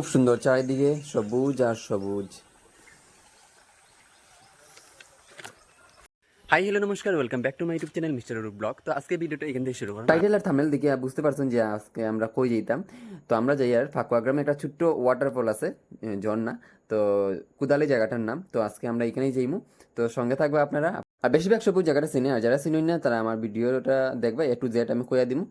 খুব সুন্দর চারিদিকে সবুজ আর সবুজ। হাই হ্যালো নমস্কার welcome back to my YouTube channel mister Rup vlog তো আজকে ভিডিওটা এখান থেকে শুরু করব টাইটেল আর থামেল দেখে বুঝতে পারছেন যে আজকে আমরা কই যেতাম তো আমরা যাই আর ফাকুয়া গ্রামে একটা ছোট্ট ওয়াটারফল আছে ঝর্ণা। তো কুদালি জায়গাটার নাম। তো আজকে আমরা এখানেই যাইমু। তো সঙ্গে থাকবে আপনারা। আর বেশিরভাগ সবুজ জায়গাটা চিনে আর যারা চিনুন না তারা আমার ভিডিওটা দেখবে। এ টু জেড আমি কইয়া দিমু।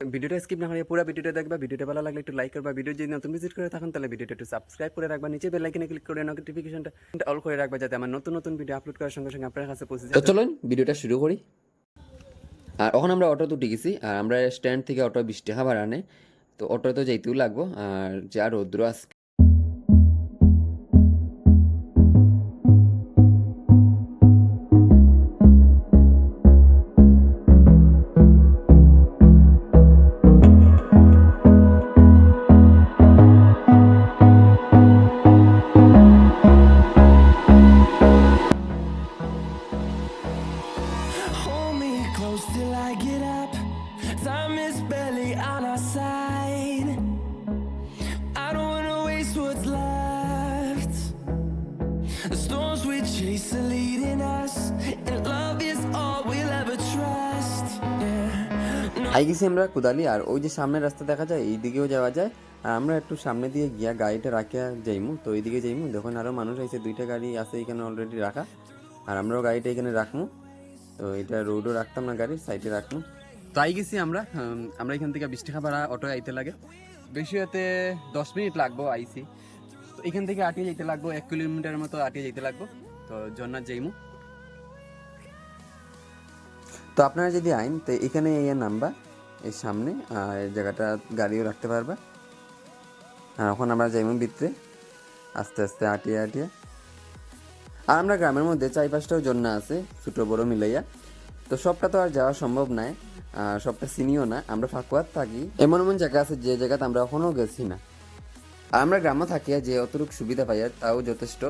ভিডিওটা স্কিপ না করে পুরো ভিডিওটা দেখবা ভিডিওটা ভালো লাগলে একটু লাইক করবা ভিডিও যদি নতুন ভিজিট করে থাকেন তাহলে ভিডিওটা একটু সাবস্ক্রাইব করে রাখবা নিচে বেল আইকনে ক্লিক করে নোটিফিকেশনটা অল করে রাখবা যাতে আমার নতুন নতুন ভিডিও আপলোড করার সঙ্গে সঙ্গে আপনার কাছে পৌঁছে যায়। তো চলুন ভিডিওটা শুরু করি। আর এখন আমরা অটো উঠে গেছি আর আমরা স্ট্যান্ড থেকে অটো বিশ টাকা ভাড়া নেয় তো অটো তো যাইতেও লাগবো আর যা রৌদ্র আজকে আই গেছি আমরা কুদালি, আর ওই যে সামনের রাস্তা দেখা যায়, এই দিকেও যাওয়া যায়। আর আমরা একটু সামনে দিয়ে গিয়া গাড়িটা রাখিয়া যাইমু। তো ওই দিকে যাইমু, দেখুন আরও মানুষ আছে দুইটা গাড়ি আছে এখানে অলরেডি রাখা। আর আমরাও গাড়িটা এখানে রাখমু। তো এটা রোডও রাখতাম না, গাড়ির সাইডে রাখমু। তো আই গেছি আমরা আমরা এখান থেকে বিশ টাকা ভাড়া অটো আইতে লাগে। বেশি হতে দশ মিনিট লাগবো আইসি তো এখান থেকে আটিয়ে যেতে লাগবো, এক কিলোমিটারের মতো আটিয়ে যেতে লাগবো। তো জন্নাথ যাইমু তো আপনারা যদি আইন, তো এখানে এই নাম্বার এর সামনে, আর এই জায়গাটা গাড়িও রাখতে পারবা। আর এখন আমরা যাইমু ভিতরে, আস্তে আস্তে আটিয়ে আটিয়ে আর আমরা গ্রামের মধ্যে চাই পাঁচটাও জন্য আছে, ছোটো বড় মিলাইয়া। তো সবটা তো আর যাওয়া সম্ভব নয় সবটা চিনিও না, আমরা ফাঁকুয়াত থাকি। এমন এমন জায়গা আছে যে জায়গাতে আমরা এখনও গেছি না। আমরা গ্রামে থাকিয়া যে অতটুকু সুবিধা পাই আর তাও যথেষ্ট।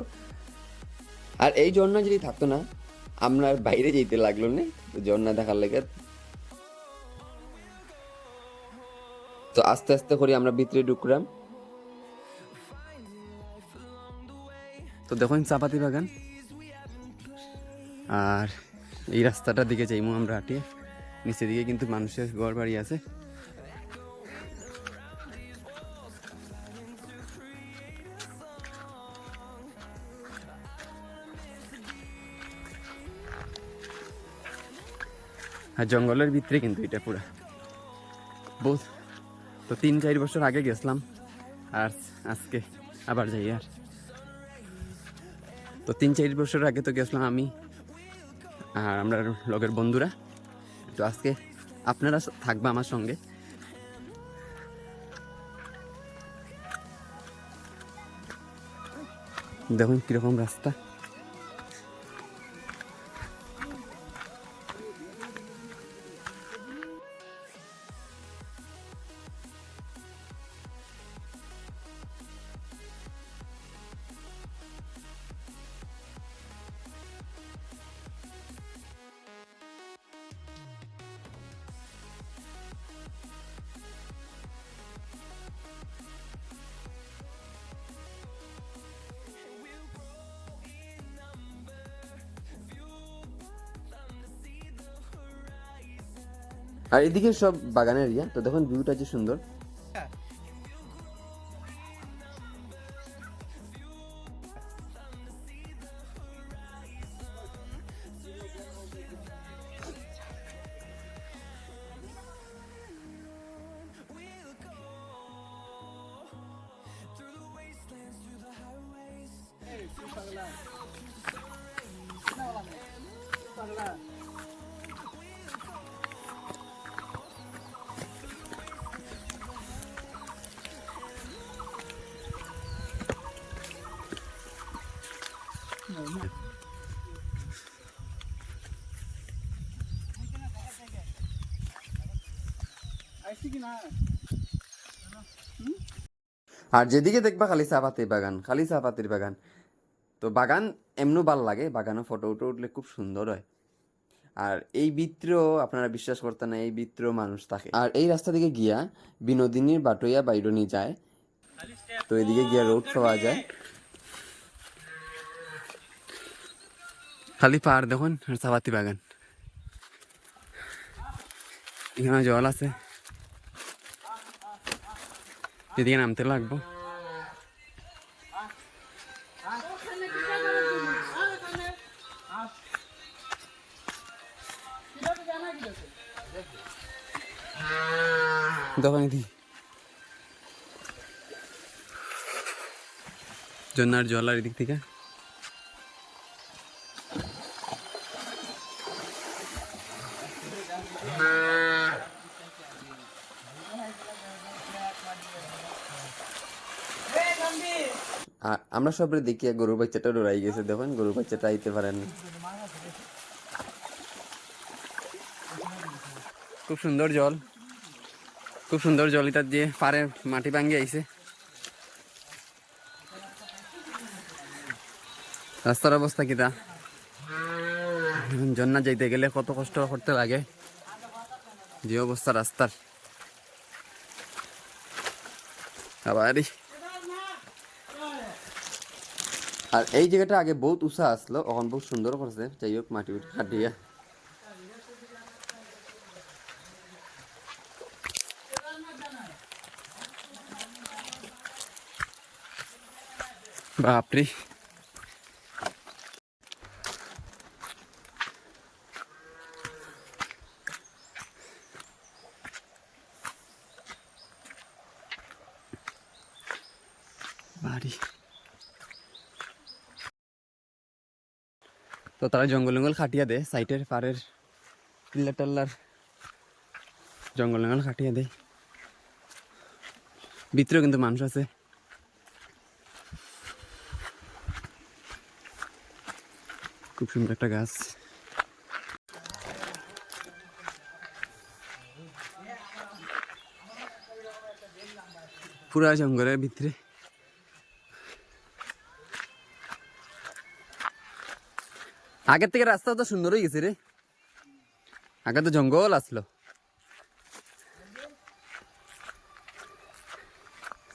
আর এই ঝর্ণা যদি থাকতো না, আমরা বাইরে যেতে লাগল না ঝর্ণা দেখার লেগে। তো আস্তে আস্তে করে আমরা ভিতরে ঢুকলাম। তো দেখুন চাপাতি বাগান। আর এই রাস্তাটার দিকে যাইমু আমরা হাঁটিয়ে নিচের দিকে কিন্তু মানুষের ঘর বাড়ি আছে। আর জঙ্গলের ভিতরে কিন্তু এটা পুরা। বহুত তো তিন, চার বছর আগে গেছিলাম, আর আজকে আবার যাই আর। তো তিন, চার বছর আগে তো গেছিলাম আমি আর আমরা লগের বন্ধুরা। তো আজকে আপনারা থাকবা আমার সঙ্গে। দেখুন কীরকম রাস্তা। আর এদিকে সব বাগানের এরিয়া তো দেখুন ভিউটা যে সুন্দর। আর যেদিকে দেখবা খালি চাপাতির বাগান, খালি চাপাতির বাগান। তো বাগান এমনও ভালো লাগে, বাগানে ফটো উঠে উঠলে খুব সুন্দর হয়। আর এই বিত্র আপনারা বিশ্বাস করতেন না, এই বিত্র মানুষ থাকে। আর এই রাস্তা দিকে গিয়া বিনোদিনীর বাটইয়া বাইরনি যায়। তো এদিকে গিয়া রোড পাওয়া যায়। খালি পাহাড় দেখুন সাবাতি বাগান। এখানে জল আছে। এদিকে নামতে লাগবো দোকানে দি জন্নার জল আর এদিক থেকে আমরা সবাই দেখি গরুর বাচ্চাটা ডরাই গেছে, দেখুন, গরুর বাচ্চাটা আইতে পারেন। খুব সুন্দর জল। খুব সুন্দর জল এটার দিয়ে পারে মাটি ভাঙ্গি আইছে। রাস্তার অবস্থা কিটা জন্না যাইতে গেলে কত কষ্ট করতে লাগে। যে অবস্থা রাস্তার। আবারই আর এই জায়গাটা আগে বহুত উষা আসলো, এখন বহুত সুন্দর করছে। যাই হোক, মাটি উটি কাটিয়া। বাপরে। বাড়ি। তো তারা জঙ্গল জঙ্গল খাটিয়া দেয়, সাইটের পাড়ের টিল্লা টাল্লার জঙ্গল জঙ্গল খাটিয়া দেয়। ভিতরেও কিন্তু মানুষ আছে। খুব সুন্দর একটা গাছ। পুরা জঙ্গলের ভিতরে। আগের থেকে রাস্তা তো সুন্দর হয়ে গেছে রে। আগে তো জঙ্গল আসলো।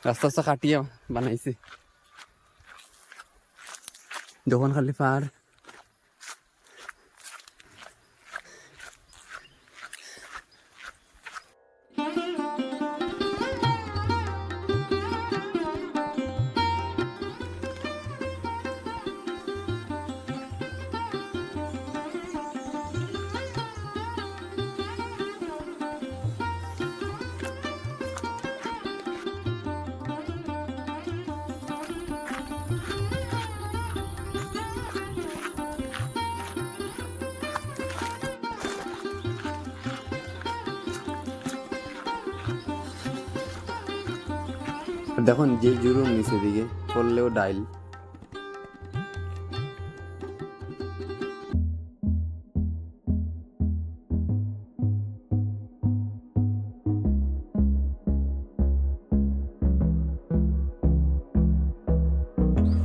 রাস্তা কাটিয়ে বানাইছে। দোকান খালি পার দেখুন, যে জুরুম নিচে দিকে পড়লেও ডাইল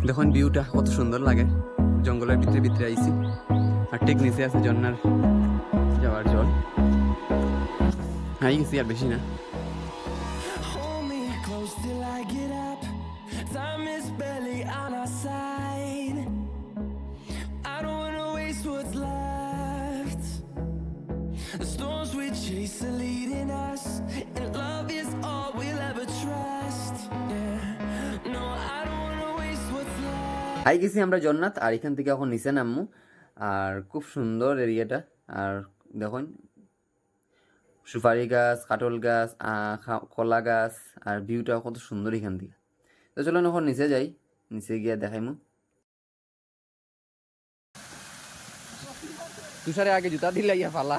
দেখুন ভিউটা কত সুন্দর লাগে। জঙ্গলের ভিতরে ভিতরে আইছি। আর ঠিক নিচে আছে ঝর্নার যাওয়ার জল। হাই গেছি আর বেশি না। হাই গেছি আমরা জন্নাথ আর এখান থেকে এখন নিচে নামবো। আর খুব সুন্দর এরিয়াটা। আর দেখুন, সুপারি গাছ কাটল গাছ কলা গাছ, আর ভিউটা কত সুন্দর এখান থেকে। তো চলো এখন নিচে যাই, নিচে গিয়ে দেখাইমু। তুষারে আগে জুতা দিলে ইয়া ফালা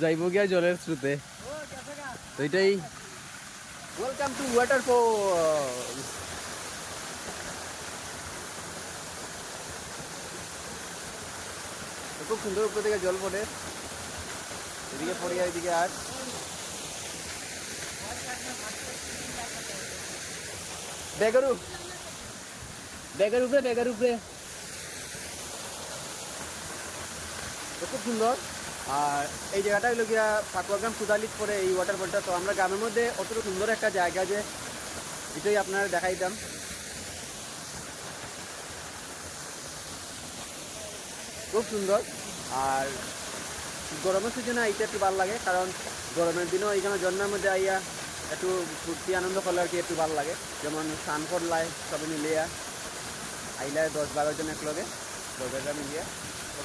যাইব গিয়া জলের স্রোতে। তো এটাই। ওয়েলকাম টু ওয়াটারফল খুব সুন্দর উপর থেকে জল পড়ে। এদিকে পড়ে যায় এদিকে আর ব্যাগের ব্যাগের উপরে ব্যাগের উপরে খুব সুন্দর। আর এই জায়গাটা হলো গিয়া ফাকুয়াগ্রাম সুদালিত পরে এই ওয়াটারফলটা তো আমরা গ্রামের মধ্যে অতটা সুন্দর একটা জায়গা যে, এটাই আপনারা দেখাইতাম। খুব সুন্দর। আর গরমের সিজনে আইতে একটু ভালো লাগে, কারণ গরমের দিনও এইখানে ঝর্নার মধ্যে আইয়া একটু ফুর্তি, আনন্দ করলে আর কি একটু ভালো লাগে। যেমন স্নান করলায় সবাই মিলিয়া আইলায় দশ বারো জন একলগে, দশ হাজার মিলিয়া।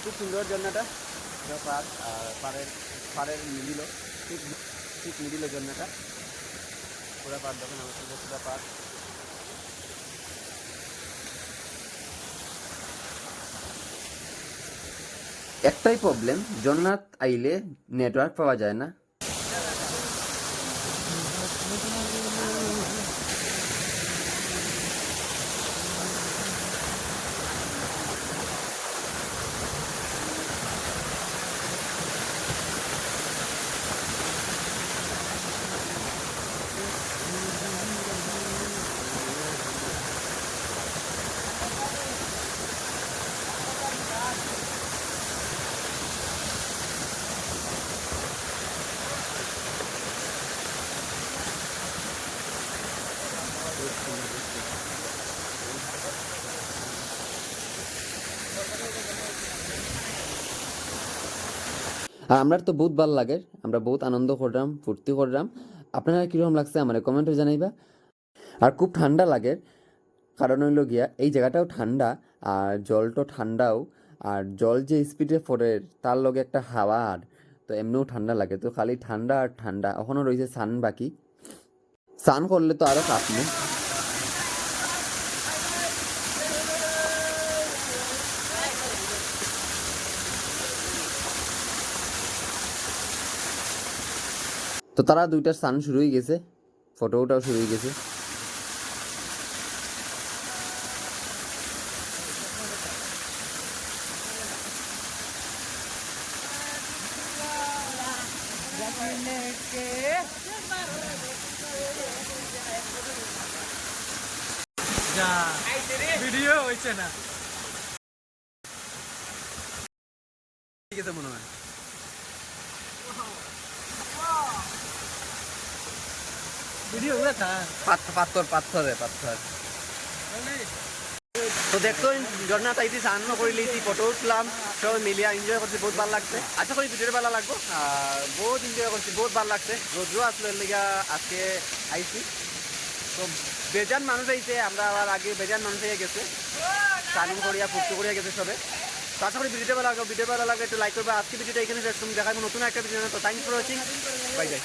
খুব সুন্দর এটা পার আর পাড়ের পাড়ের মিলিল, ঠিক ঠিক মিলিল ঝর্নাটা পুরা পার দেখেন, আমার পুরা পার একটাই প্রবলেম জন্নাত আইলে নেটওয়ার্ক পাওয়া যায় না। আমরা তো বহুত ভালো লাগে। আমরা বহুত আনন্দ করলাম, ফুর্তি করলাম। আপনারা কীরকম লাগছে আমার কমেন্টে জানাইবা। আর খুব ঠান্ডা লাগে। কারণ হইল গিয়া, এই জায়গাটাও ঠান্ডা আর জলটো ঠান্ডাও। আর জল যে স্পিডে পড়ে, তার লগে একটা হাওয়া আর, তো এমনিও ঠান্ডা লাগে। তো খালি ঠান্ডা আর ঠান্ডা এখনও রয়েছে সান বাকি। সান করলে তো আরও কাঁপবে তো তারা দুইটা সান শুরু হয়ে গেছে ফটো ওটাও শুরু হয়ে গেছে। ভিডিও হয়েছে না। ঠিক আছে মনে হয়। পাথর, পাথরে, পাথর। তো দেখতো ঝর্ণা তাইতে স্নান করে লিয়েছি ফটো উঠলাম। সবাই মিলিয়ে এনজয় করছি, বহুত ভালো লাগছে। আশা করি ভিডিওটা ভালো লাগবো। আর বহুত এনজয় করছি, বহুত ভালো লাগছে। রোদ্রু আসলো লিগা আজকে আইছি। তো বেজান মানুষ আইছে, আমরা আবার আগে বেজান মানুষ হয়ে গেছে। স্নান করিয়া ফুর্তি করিয়া গেছে সবে। তো আশা করি ভিডিওটা ভালো লাগবে। ভিডিও ভালো লাগে একটু লাইক করবে। আজকে ভিডিওটা এখানে দেখাবো নতুন একটা ভিডিও তো thank for watching bye bye